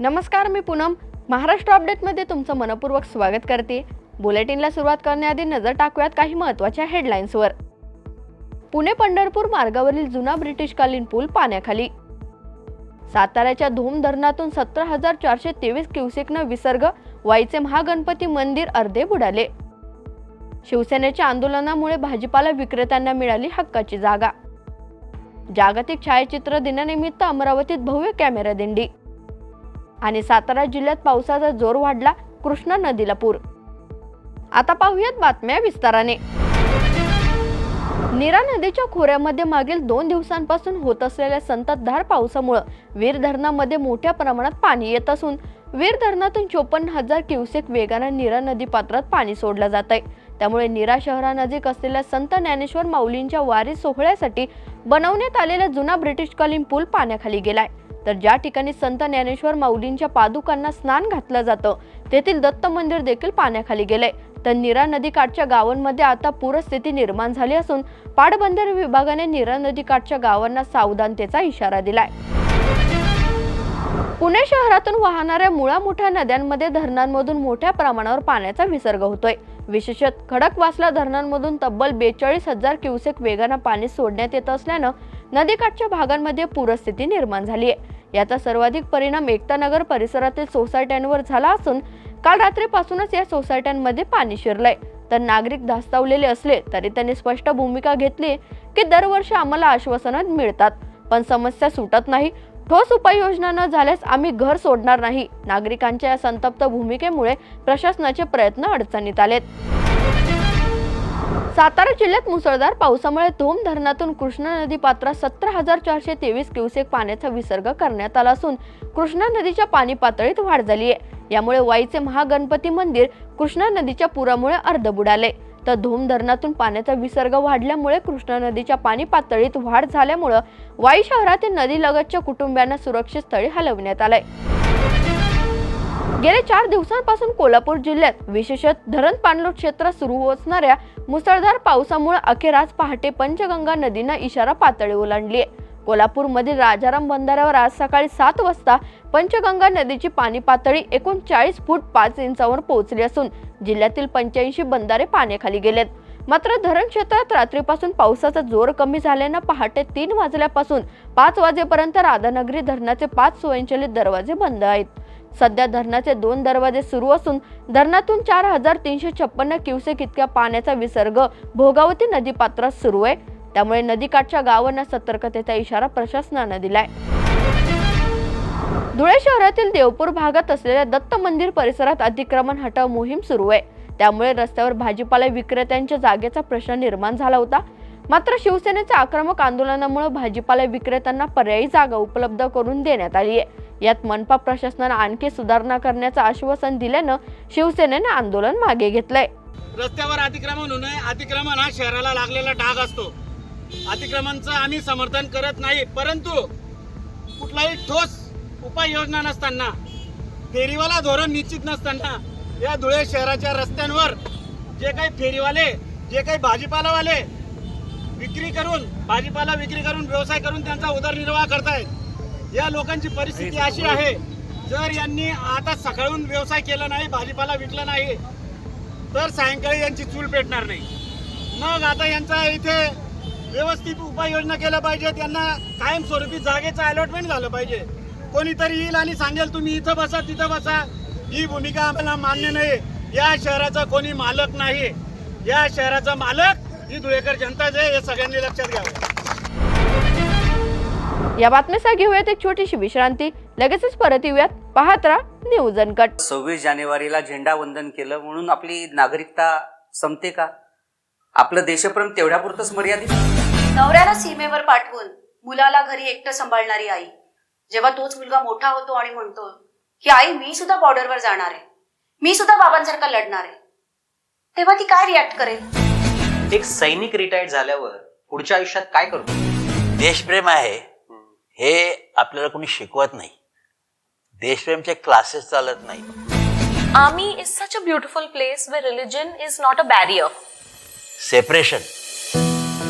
नमस्कार मी पूनम. महाराष्ट्र अपडेटमध्ये तुमचं मनपूर्वक स्वागत करते. बुलेटिनला सुरुवात करण्याआधी नजर टाकूयात काही महत्त्वाच्या हेडलाईन्सवर पुणे पंढरपूर मार्गावरील जुना ब्रिटिशकालीन पूल पाण्याखाली. साताऱ्याच्या धूम धरणातून सतरा हजार चारशे तेवीस क्युसेकनं विसर्ग वाईचे महागणपती मंदिर अर्धे बुडाले. शिवसेनेच्या आंदोलनामुळे भाजीपाला विक्रेत्यांना मिळाली हक्काची जागा. जागतिक छायाचित्र दिनानिमित्त अमरावतीत भव्य कॅमेरा दिंडी. आणि सातारा जिल्ह्यात पावसाचा जोर वाढला कृष्णा नदीला पूर. आता पाहूयात बातम्या विस्ताराने. नीरा नदीच्या खोऱ्यामध्ये मागील दोन दिवसांपासून होत असलेल्या संततधार पावसामुळे वीर धरणामध्ये मोठ्या प्रमाणात पाणी येत असून वीर धरणातून चोपन्न हजार क्युसेक वेगानं नीरा नदी पात्रात पाणी सोडलं जात आहे त्यामुळे नीरा शहरानजीक असलेल्या संत ज्ञानेश्वर माऊलींच्या वारी सोहळ्यासाठी बनवण्यात आलेला जुना ब्रिटिशकालीन पूल पाण्याखाली गेलाय. तर ज्या ठिकाणी संत ज्ञानेश्वर माऊलींच्या पादुकांना स्नान घातलं जातं तेथील दत्त मंदिर देखील पाण्याखाली गेलंय तर नीरा नदीकाठच्या गावांमध्ये आता पूरस्थिती निर्माण झाली असून पाटबंदर विभागाने नीरा नदीकाठच्या गावांना सावधानतेचा इशारा दिलाय. पुणे शहरातून वाहणाऱ्या मुळा मोठ्या नद्यांमध्ये धरणांमधून मोठ्या प्रमाणावर पाण्याचा विसर्ग होतोय. विशेषत खडकवासला धरणांमधून तब्बल बेचाळीस हजार क्युसेक वेगानं पाणी सोडण्यात येत असल्यानं नदीकाठच्या भागांमध्ये पूरस्थिती निर्माण झाली आहे. याचा सर्वाधिक परिणाम एकतानगर परिसरातील सोसायट्यांवर झाला असून काल रात्रीपासूनच या सोसायट्यांमध्ये पाणी शिरलंय. तर नागरिक धास्तावलेले असले तरी त्यांनी स्पष्ट भूमिका घेतली की दरवर्षी आम्हाला आश्वासनं मिळतात. पण समस्या सुटत नाही. ठोस उपाययोजना न झाल्यास आम्ही घर सोडणार नाही. नागरिकांच्या या संतप्त भूमिकेमुळे प्रशासनाचे प्रयत्न अडचणीत आलेत. सातारा जिल्ह्यात मुसळधार पावसामुळे धोम धरणातून कृष्णा नदी पात्रात सतरा हजार चारशे तेवीस क्युसेक पाण्याचा विसर्ग करण्यात आला असून कृष्णा नदीच्या पाणी पातळीत वाढ झाली आहे. यामुळे वाईचे महागणपती मंदिर कृष्णा नदीच्या पुरामुळे अर्ध बुडाले. तर धोम धरणातून पाण्याचा विसर्ग वाढल्यामुळे कृष्णा नदीच्या पाणी पातळीत वाढ झाल्यामुळे वाई शहरातील नदीलगतच्या कुटुंबियांना सुरक्षित स्थळी हलवण्यात आलंय. गेल्या चार दिवसांपासून कोल्हापूर जिल्ह्यात विशेषत धरण पाणलोट क्षेत्रात सुरू असणाऱ्या मुसळधार पावसामुळे अखेर आज पहाटे पंचगंगा नदीनं इशारा पातळी ओलांडली आहे कोल्हापूरमधील राजाराम बंधाऱ्यावर आज सकाळी सात वाजता पंचगंगा नदीची पाणी पातळी एकोणचाळीस फूट पाच इंचावर पोहोचली असून जिल्ह्यातील पंच्याऐंशी बंधारे पाण्याखाली गेलेत. मात्र धरण क्षेत्रात रात्रीपासून पावसाचा जोर कमी झाल्यानं पहाटे तीन वाजल्यापासून पाच वाजेपर्यंत राधानगरी धरणाचे पाच स्वयंचलित दरवाजे बंद आहेत. सध्या धरणाचे दोन दरवाजे सुरू असून धरणातून चार हजार तीनशे छप्पन्न क्युसेक इतक्या पाण्याचा विसर्ग भोगावती नदीपात्रात सुरू आहे. त्यामुळे नदीकाठच्या गावांना सतर्कतेचा इशारा प्रशासनानं दिलाय. धुळे शहरातील देवपूर भागात असलेल्या दत्त मंदिर परिसरात अतिक्रमण हटाव मोहीम सुरू आहे. त्यामुळे रस्त्यावर भाजीपाला विक्रेत्यांच्या जागेचा प्रश्न निर्माण झाला होता. मात्र शिवसेनेच्या आक्रमक आंदोलनामुळे भाजीपाला विक्रेत्यांना पर्यायी जागा उपलब्ध करून देण्यात आली आहे. यात मनपा प्रशासनानं आणखी सुधारणा करण्याचं आश्वासन दिल्यानं शिवसेनेनं आंदोलन मागे घेतलंय. रस्त्यावर अतिक्रमण होऊ नये. अतिक्रमण हा शहराला लागलेला डाग असतो. अतिक्रमणचं आम्ही समर्थन करत नाही परंतु कुठलाही ठोस उपाययोजना नसताना फेरीवाला धोरण निश्चित नसताना या धुळे शहराच्या रस्त्यांवर जे काही फेरीवाले जे काही भाजीपालावाले विक्री करून भाजीपाला विक्री करून व्यवसाय करून त्यांचा उदरनिर्वाह करतायत. या लोकांची परिस्थिती अशी आहे. जर यांनी आता सकाळून व्यवसाय केला नाही भाजीपाला विकला नाही तर सायंकाळी यांची चूल पेटणार नाही. मग आता यांचा इथे व्यवस्थित उपाययोजना केल्या पाहिजे त्यांना कायमस्वरूपी जागेचं अलॉटमेंट झालं पाहिजे. कोणीतरी येईल आणि सांगेल तुम्ही इथं बसा तिथं बसा. ही भूमिका आम्हाला मान्य नाही. या शहराचा कोणी मालक नाही. या शहराचा मालक ही धुळेकर जनताच आहे हे सगळ्यांनी लक्षात घ्यावं. या बातमीसाठी घेऊयात एक छोटीशी विश्रांती. लगेचच परत येऊयात. पाहत राहा न्यूज अनकट सव्वीस जानेवारीला झेंडा वंदन केलं म्हणून आपली नागरिकता संपते का? आपलं देशप्रेम तेवढ्यापुरतच मर्यादित? नवऱ्याला सीमेवर पाठवून मुलाला घरी एकटं सांभाळणारी आई. जेव्हा तोच मुलगा मोठा होतो आणि म्हणतो की आई मी सुद्धा बॉर्डरवर जाणार आहे. मी सुद्धा बाबांसारखा लढणार आहे. तेव्हा ती काय रिॲक्ट करेल? एक सैनिक रिटायर्ड झाल्यावर पुढच्या आयुष्यात काय करतो देशप्रेम आहे. हे आपल्याला कोणी शिकवत नाही. देशप्रेमचे क्लासेस चालत नाही. Army is such a beautiful place where religion is not a barrier. Separation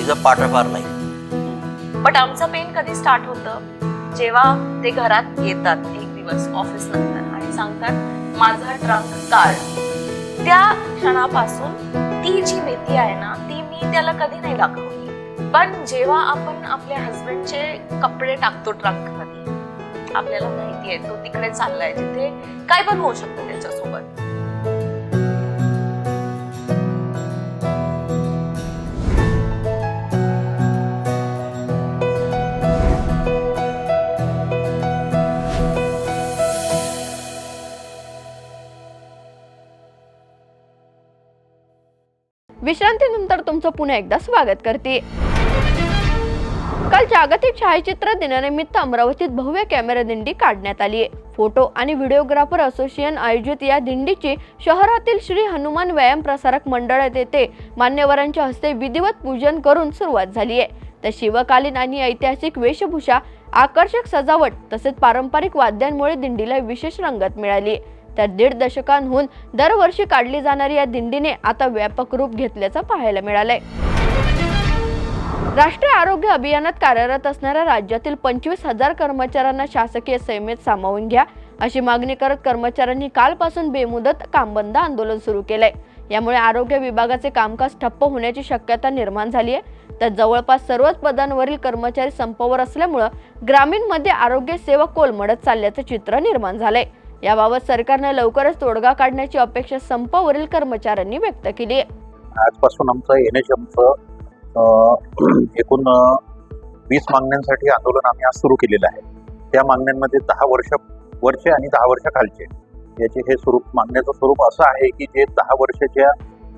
is a part of our life But आमचं पेन कधी स्टार्ट होतं? जेव्हा ते घरात येतात एक दिवस ऑफिस नंतर आणि सांगतात माझा ट्रंक काढ. त्या क्षणापासून ती जी भीती आहे ना ती मी त्याला कधी नाही दाखवली. पण जेव्हा आपण आपल्या हस्बंडचे कपडे टाकतो ट्रंकमध्ये आपल्याला माहिती आहे तो तिकडे चाललाय जिथे काय पण होऊ शकतं त्याच्यासोबत. विश्रांतीनंतर तुमचं पुन्हा एकदा स्वागत करते. काल जागतिक छायाचित्र दिनानिमित्त अमरावतीत भव्य कॅमेरा दिंडी काढण्यात आली आहे. फोटो आणि व्हिडिओग्राफर असोसिएशन आयोजित या दिंडीची शहरातील श्री हनुमान व्यायाम प्रसारक मंडळात येथे मान्यवरांच्या हस्ते विधिवत पूजन करून सुरुवात झाली आहे. तर शिवकालीन आणि ऐतिहासिक वेशभूषा आकर्षक सजावट तसेच पारंपरिक वाद्यांमुळे दिंडीला विशेष रंगत मिळाली तर दीड दशकांहून दरवर्षी काढली जाणारी या दिंडीने आता व्यापक रूप घेतल्याचं पाहायला मिळालंय. राष्ट्रीय आरोग्य अभियानात कार्यरत असणाऱ्या राज्यातील पंचवीस हजार कर्मचाऱ्यांना शासकीय सेवेत सामावून घ्या अशी मागणी करत कर्मचाऱ्यांनी कालपासून बेमुदत कामबंद आंदोलन सुरू केलंय. यामुळे आरोग्य विभागाचे कामकाज ठप्प होण्याची शक्यता निर्माण झाली आहे. तर जवळपास सर्वच पदांवरील कर्मचारी संपावर असल्यामुळं ग्रामीणमध्ये आरोग्य सेवा कोलमडत चालल्याचं चित्र निर्माण झालंय. याबाबत सरकारने लवकरच तोडगा काढण्याची अपेक्षा संपावरील कर्मचाऱ्यांनी व्यक्त केली आहे. आजपासून आमचं एन एच एमचं एकूण वीस मागण्यांसाठी आंदोलन आम्ही आज सुरू केलेलं आहे. त्या मागण्यांमध्ये दहा वर्ष वरचे आणि दहा वर्ष खालचे. याचे हे स्वरूप मागण्याचं स्वरूप असं आहे की जे दहा वर्षाच्या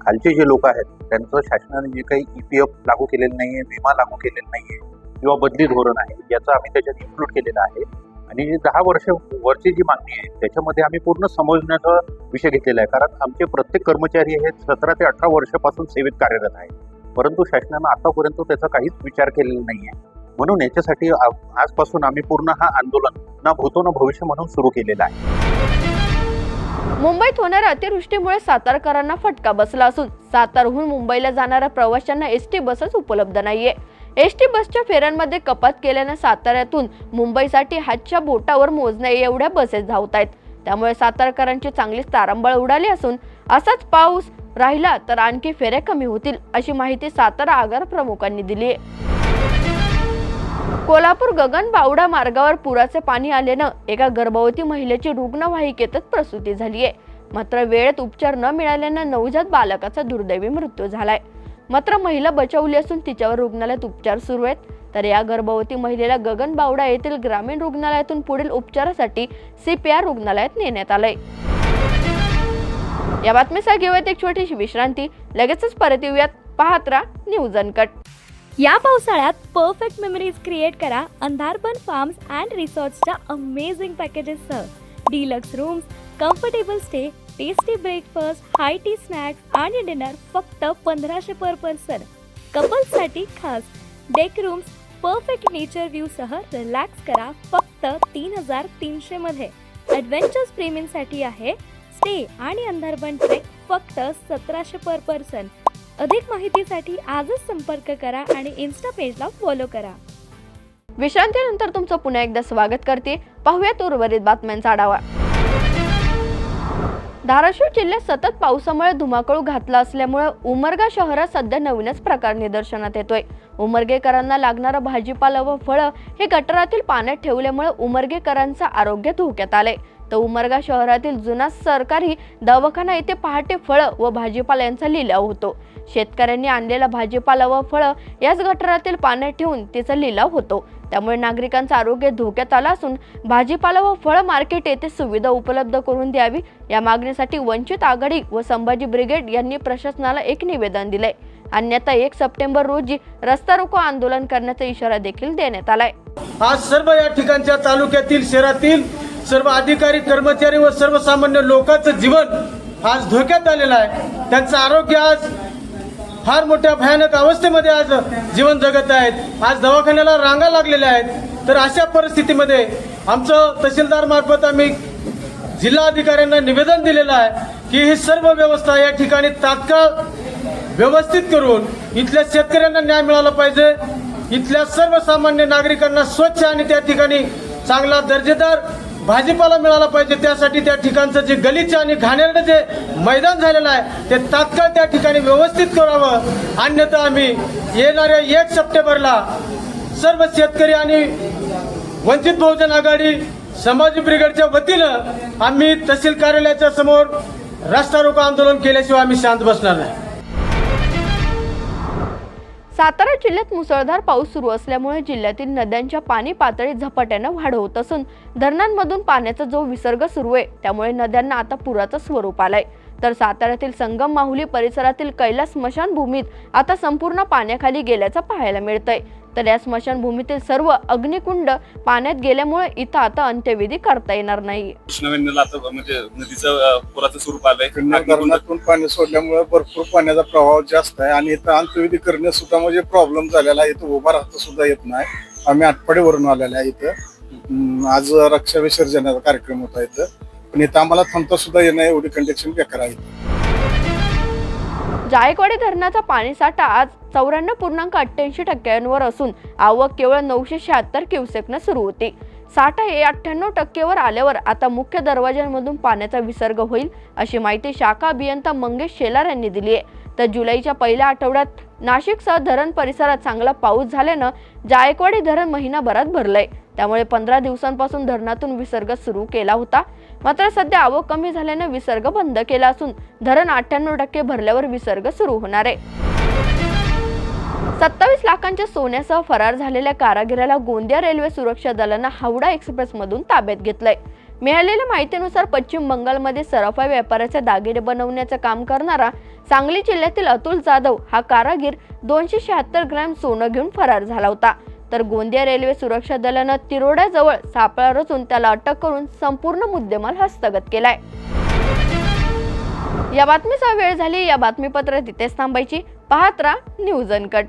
खालचे जे लोक आहेत त्यांचं शासनाने जे काही ई पी एफ लागू केलेलं नाही आहे विमा लागू केलेला नाही आहे किंवा बदली धोरण आहे याचं आम्ही त्याच्यात इन्क्लूड केलेलं आहे. आणि जी दहा वर्ष वरची जी मागणी आहे त्याच्यामध्ये आम्ही पूर्ण समजण्याचा विषय घेतलेला आहे. कारण आमचे प्रत्येक कर्मचारी हे सतरा ते अठरा वर्षापासून सेवेत कार्यरत आहे परंतु शासनानं आतापर्यंत त्याचा काहीच विचार केलेला नाही आहे म्हणून याच्यासाठी आजपासून आम्ही पूर्ण हा आंदोलन ना भूतो ना भविष्य म्हणून सुरू केलेला आहे. मुंबईत होणाऱ्या अतिवृष्टीमुळे सातारकरांना फटका बसला असून सातारहून मुंबईला जाणाऱ्या प्रवाशांना एस टी बसच उपलब्ध नाहीये. एस टी बसच्या फेऱ्यांमध्ये कपात केल्याने साताऱ्यातून मुंबईसाठी हातच्या बोटावर मोजण्या एवढ्या बसेस धावत आहेत त्यामुळे सातारकरांची चांगलीच तारंबळ उडाली असून असाच पाऊस राहिला तर आणखी फेऱ्या कमी होतील अशी माहिती सातारा आगार प्रमुखांनी दिली. आहे कोल्हापूर गगन बावडा मार्गावर पुराचे पाणी आल्यानं एका गर्भवती महिलेची रुग्णवाहिकेतच प्रसूती झाली आहे मात्र वेळेत उपचार न मिळाल्यानं नवजात बालकाचा दुर्दैवी मृत्यू झालाय. मात्र महिला बचावली असून तिच्यावर रुग्णालयात उपचार सुरू आहेत. तर या गर्भवती महिलेला गगन बावडा येथील ग्रामीण रुग्णालयातून पुढील उपचारासाठी सीपीआर रुग्णालयात नेण्यात आलंय. या बातमीसह घेऊयात एक छोटीशी विश्रांती. लगेचच परत येऊयात पाहत राहा न्यूज अनकट. या पावसाळ्यात परफेक्ट मेमरीज क्रिएट करा अंधारबन फार्म्स अँड रिसॉर्ट्सच्या amazing पॅकेजेससह deluxe rooms comfortable stay tasty breakfast high tea snacks आणि डिनर फक्त पंधराशे पर पर्सन कपल्ससाठी खास. डेक रूम्स परफेक्ट नेचर व्ह्यूसह रिलॅक्स करा फक्त तीन हजार तीनशेमध्ये ॲडव्हेंचर्स प्रेमींसाठी आहे स्टे आणि अंधारबन ट्रेक फक्त सतराशे पर पर्सन. अधिक माहितीसाठी आजच संपर्क करा आणि इन्स्टा पेजला फॉलो करा. विश्रांतीनंतर तुमचं पुन्हा एकदा स्वागत करते. पाहूयात उर्वरित बातम्यांचा आढावा. धाराशिव जिल्ह्यात सतत पावसामुळे धुमाकूळ घातला असल्यामुळे उमरगा शहरात सध्या नवीनच प्रकार निदर्शनात येतोय. उमरगेकरांना लागणारं भाजीपाला व फळं हे गटारातील पाण्यात ठेवल्यामुळे उमरगेकरांचं आरोग्य धोक्यात आलंय. तर उमरगा शहरातील जुना सरकारी दवाखाना येथे पहाटे फळं व भाजीपाला यांचा लिलाव होतो. शेतकऱ्यांनी आणलेला भाजीपाला व फळं याच गटारातील पाण्यात ठेवून तिचा लिलाव होतो. त्यामुळे नागरिकांचं आरोग्य धोक्यात आलं असून भाजीपाला व फळ मार्केट येथे सुविधा उपलब्ध करून द्यावी या मागणीसाठी वंचित आघाडी व संभाजी ब्रिगेड यांनी प्रशासनाला एक निवेदन दिलंय. अन्यथा एक सप्टेंबर रोजी रस्ता रोको आंदोलन करण्याचा इशारा देखील देण्यात आलाय. आज सर्व या ठिकाणच्या तालुक्यातील शहरातील सर्व अधिकारी कर्मचारी व सर्वसामान्य लोकांचं जीवन आज धोक्यात आलेलं आहे. त्यांचं आरोग्य आज फार मोठ्या भयानक अवस्थेमध्ये आज जीवन जगत आहेत. आज दवाखान्याला रांगा लागलेल्या आहेत. तर अशा परिस्थितीमध्ये आमचं तहसीलदार मार्फत आम्ही जिल्हा अधिकाऱ्यांना निवेदन दिलेलं आहे की ही सर्व व्यवस्था या ठिकाणी तात्काळ व्यवस्थित करून इथल्या शेतकऱ्यांना न्याय मिळाला पाहिजे. इथल्या सर्वसामान्य नागरिकांना स्वच्छ आणि त्या ठिकाणी चांगला दर्जेदार भाजीपाला मिळाला पाहिजे त्यासाठी त्या ठिकाणचं जे गलीचं आणि घाणेरडं जे मैदान झालेलं आहे ते तात्काळ त्या ठिकाणी व्यवस्थित करावं. अन्यथा आम्ही येणाऱ्या एक सप्टेंबरला सर्व शेतकरी आणि वंचित बहुजन आघाडी समाज ब्रिगेडच्या वतीनं आम्ही तहसील कार्यालयाच्या समोर रास्ता रोको आंदोलन केल्याशिवाय आम्ही शांत बसणार नाही. सातारा जिल्ह्यात मुसळधार पाऊस सुरू असल्यामुळे जिल्ह्यातील नद्यांच्या पाणी पातळीत झपाट्यानं वाढ होत असून धरणांमधून पाण्याचा जो विसर्ग सुरू आहे त्यामुळे नद्यांना आता पुराचं स्वरूप आलंय. तर साताऱ्यातील संगम माहुली परिसरातील कैलास स्मशानभूमीत आता संपूर्ण पाण्याखाली गेल्याचं पाहायला मिळतंय. तर या स्मशानभूमीतील सर्व अग्निकुंड पाण्यात गेल्यामुळे इथं आता अंत्यविधी करता येणार नाही. म्हणजे नदीचं पुराचं स्वरूप आलंय. धरणातून पाणी सोडल्यामुळे भरपूर पाण्याचा प्रवाह जास्त आहे आणि इथं अंतविधी करणे सुद्धा म्हणजे प्रॉब्लेम झालेला आहे. इथं उभा राहता सुद्धा येत नाही. आम्ही आटपाडीवरून आलेलो आहे इथं. आज रक्षा विसर्जनाचा कार्यक्रम होता इथं. पण इथं आम्हाला थांबता सुद्धा येणं एवढी कंडिशन बेकार आहे जायकवाडी धरणाचा पाणीसाठा आज चौऱ्याण्णव पूर्णांक अठ्ठ्याऐंशी टक्क्यांवर असून आवक केवळ नऊशे शहात्तर क्युसेकनं सुरू होती. साठा हे अठ्ठ्याण्णव टक्केवर आल्यावर आता मुख्य दरवाज्यांमधून पाण्याचा विसर्ग होईल अशी माहिती शाखा अभियंता मंगेश शेलार यांनी दिली आहे. तर जुलैच्या पहिल्या आठवड्यात नाशिकसह धरण परिसरात चांगला पाऊस झाल्यानं जायकवाडी धरण महिनाभरात भरलंय. त्यामुळे पंधरा दिवसांपासून धरणातून विसर्ग सुरू केला होता. मात्र सध्या आवक कमी झाल्यानं विसर्ग बंद केला असून धरण अठ्ठ्याण्णव टक्के भरल्यावर विसर्ग सुरू होणार आहे. सत्तावीस लाखांच्या सोन्यासह फरार झालेल्या कारागिराला गोंदिया रेल्वे सुरक्षा दलानं हावडा एक्सप्रेसमधून ताब्यात घेतलंय. मिळालेल्या माहितीनुसार पश्चिम बंगालमध्ये सराफा व्यापाराचे दागिने बनवण्याचं काम करणारा सांगली जिल्ह्यातील अतुल जाधव हा कारागीर दोनशे शहात्तर ग्रॅम सोनं घेऊन फरार झाला होता. तर गोंदिया रेल्वे सुरक्षा दलानं तिरोड्याजवळ सापळा रचून त्याला अटक करून संपूर्ण मुद्देमाल हस्तगत केलाय. या बातमीचा वेळ झाली या बातमीपत्र तिथेच थांबायची. पाहत राहा न्यूज अनकट.